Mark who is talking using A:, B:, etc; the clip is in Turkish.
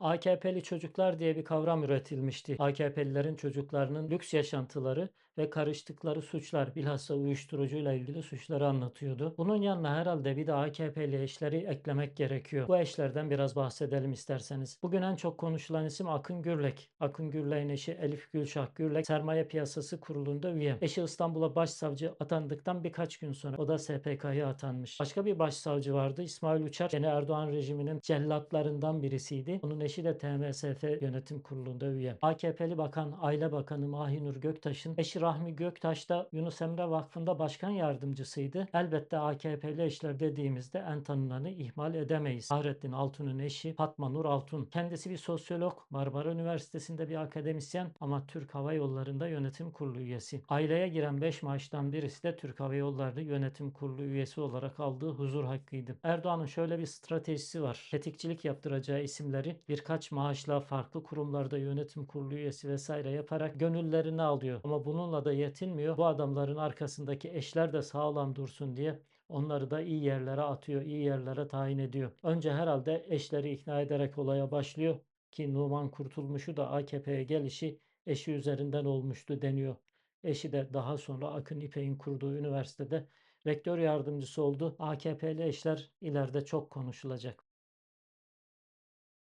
A: AKP'li çocuklar diye bir kavram üretilmişti. AKP'lilerin çocuklarının lüks yaşantıları ve karıştıkları suçlar, bilhassa uyuşturucuyla ilgili suçları anlatıyordu. Bunun yanına herhalde bir de AKP'li eşleri eklemek gerekiyor. Bu eşlerden biraz bahsedelim isterseniz. Bugün en çok konuşulan isim Akın Gürlek. Akın Gürlek'in eşi Elif Gülşah Gürlek Sermaye Piyasası Kurulu'nda üye. Eşi İstanbul'a başsavcı atandıktan birkaç gün sonra o da SPK'ya atanmış. Başka bir başsavcı vardı İsmail Uçar. Gene Erdoğan rejiminin cellatlarından birisiydi. Onun eşi de TMSF Yönetim Kurulu'nda üye. AKP'li Bakan Aile Bakanı Mahinur Göktaş'ın eşi Rahmi Göktaş da Yunus Emre Vakfı'nda başkan yardımcısıydı. Elbette AKP'li eşler dediğimizde en tanınanı ihmal edemeyiz. Fahrettin Altun'un eşi Fatma Nur Altun. Kendisi bir sosyolog, Marmara Üniversitesi'nde bir akademisyen ama Türk Hava Yolları'nda yönetim kurulu üyesi. Aileye giren 5 maaştan birisi de Türk Hava Yolları Yönetim Kurulu üyesi olarak aldığı huzur hakkıydı. Erdoğan'ın şöyle bir stratejisi var. Tetikçilik yaptıracağı isimleri birkaç maaşla farklı kurumlarda yönetim kurulu üyesi vesaire yaparak gönüllerini alıyor. Ama bununla da yetinmiyor. Bu adamların arkasındaki eşler de sağlam dursun diye onları da iyi yerlere atıyor, iyi yerlere tayin ediyor. Önce herhalde eşleri ikna ederek olaya başlıyor ki Numan Kurtulmuş'u da AKP'ye gelişi eşi üzerinden olmuştu deniyor. Eşi de daha sonra Akın İpek'in kurduğu üniversitede rektör yardımcısı oldu. AKP'li eşler ileride çok konuşulacak.